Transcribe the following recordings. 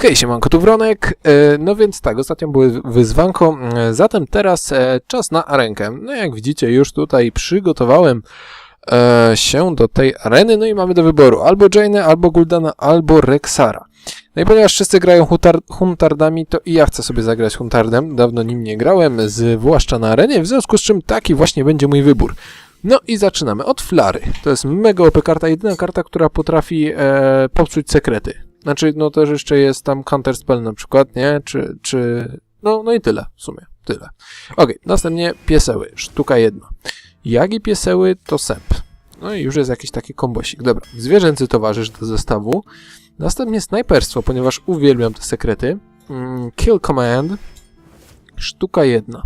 Hej, siemanko, tu Wronek. E, No więc tak, ostatnio były wyzwanko, zatem teraz e, czas na arenkę. No jak widzicie, już tutaj przygotowałem e, się do tej areny, no i mamy do wyboru albo Jane'ę, albo Guldana, albo Rexara. No i ponieważ wszyscy grają huntar Huntardami, to i ja chcę sobie zagrać Huntardem. Dawno nim nie grałem, zwłaszcza na arenie, w związku z czym taki właśnie będzie mój wybór. No i zaczynamy od Flary. To jest mega OP karta, jedyna karta, która potrafi e, popsuć sekrety. Znaczy, no też jeszcze jest tam Counterspell na przykład, nie? Czy, czy... No, no i tyle w sumie. Tyle. Okej, następnie pieseły. Sztuka jedna. Jak i pieseły to sęp. No i już jest jakiś taki kombosik. Dobra, zwierzęcy towarzysz do zestawu. Następnie snajperstwo, ponieważ uwielbiam te sekrety. Mm, Kill Command. Sztuka jedna.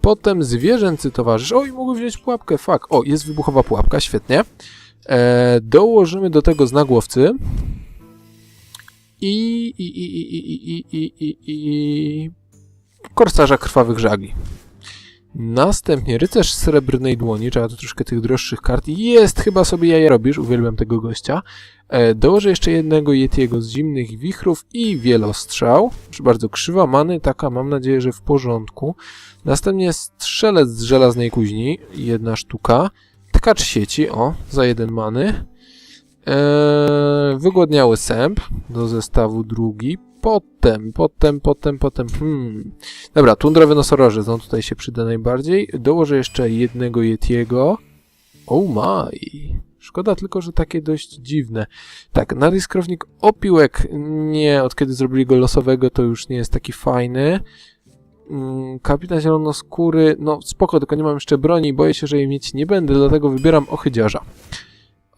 Potem zwierzęcy towarzysz. Oj, mogę wziąć pułapkę, fuck. O, jest wybuchowa pułapka, świetnie. E, dołożymy do tego znagłowcy. I, i, i, i, i, i, i, i, i korsarza krwawych żagli. Następnie rycerz srebrnej dłoni, trzeba tu troszkę tych droższych kart. Jest, chyba sobie jaja robisz, uwielbiam tego gościa. E, dołożę jeszcze jednego Yetiego z zimnych wichrów i wielostrzał. Proszę bardzo, krzywa many, taka mam nadzieję, że w porządku. Następnie strzelec z żelaznej kuźni, jedna sztuka. Tkacz sieci, o, za jeden many. Eee, wygłodniały sęp do zestawu drugi. Potem, potem, potem, potem. Hmm. Dobra, tundrowy nosorożec, on tutaj się przyda najbardziej. Dołożę jeszcze jednego Yetiego. Oh my. Szkoda tylko, że takie dość dziwne. Tak, nadiskrownik opiłek. Nie, od kiedy zrobili go losowego, to już nie jest taki fajny. Mm, Kapitan zielonoskóry, no spoko, tylko nie mam jeszcze broni, boję się, że jej mieć nie będę, dlatego wybieram ochydziarza.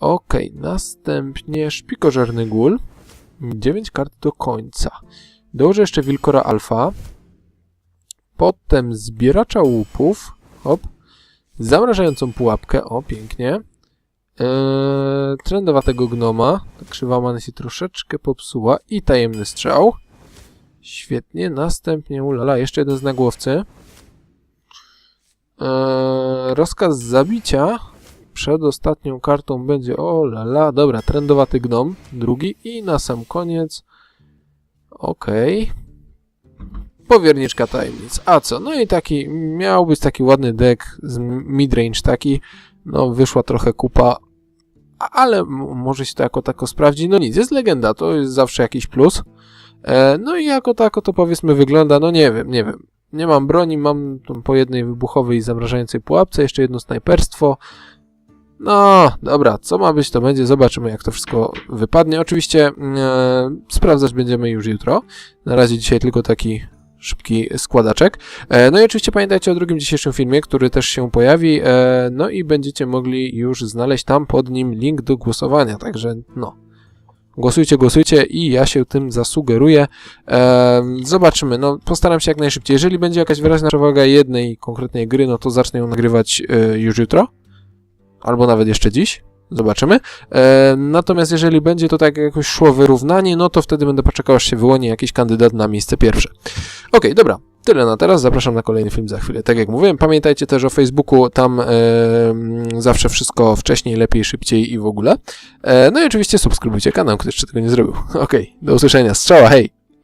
Okej, następnie szpikożerny gól. 9 kart do końca. Dołożę jeszcze wilkora alfa. Potem zbieracza łupów. Hop. Zamrażającą pułapkę. O, pięknie. Eee, trendowatego gnoma. Krzywa mana się troszeczkę popsuła. I tajemny strzał. Świetnie. Następnie, ulala, jeszcze jeden z nagłowcy. Eee, rozkaz zabicia przed ostatnią kartą będzie o la la, dobra, trendowaty gnom, drugi i na sam koniec. Okej. Powierniczka tajemnic, a co, no i taki, miał być taki ładny deck z midrange taki, no wyszła trochę kupa, ale może się to jako tako sprawdzi, no nic, jest legenda, to jest zawsze jakiś plus, e, no i jako tako to powiedzmy wygląda, no nie wiem, nie wiem, nie mam broni, mam po jednej wybuchowej i zamrażającej pułapce, jeszcze jedno snajperstwo, no, dobra, co ma być, to będzie. Zobaczymy, jak to wszystko wypadnie. Oczywiście e, sprawdzać będziemy już jutro. Na razie dzisiaj tylko taki szybki składaczek. E, no i oczywiście pamiętajcie o drugim dzisiejszym filmie, który też się pojawi. E, no i będziecie mogli już znaleźć tam pod nim link do głosowania. Także no. Głosujcie, głosujcie i ja się tym zasugeruję. E, zobaczymy, no postaram się jak najszybciej. Jeżeli będzie jakaś wyraźna przewaga jednej konkretnej gry, no to zacznę ją nagrywać e, już jutro albo nawet jeszcze dziś. Zobaczymy. E, natomiast jeżeli będzie to tak jakoś szło wyrównanie, no to wtedy będę poczekał, aż się wyłoni jakiś kandydat na miejsce pierwsze. Okej, dobra. Tyle na teraz. Zapraszam na kolejny film za chwilę. Tak jak mówiłem, pamiętajcie też o Facebooku. Tam e, mm, zawsze wszystko wcześniej, lepiej, szybciej i w ogóle. E, no i oczywiście subskrybujcie kanał, kto jeszcze tego nie zrobił. Okej, do usłyszenia. Strzała, hej!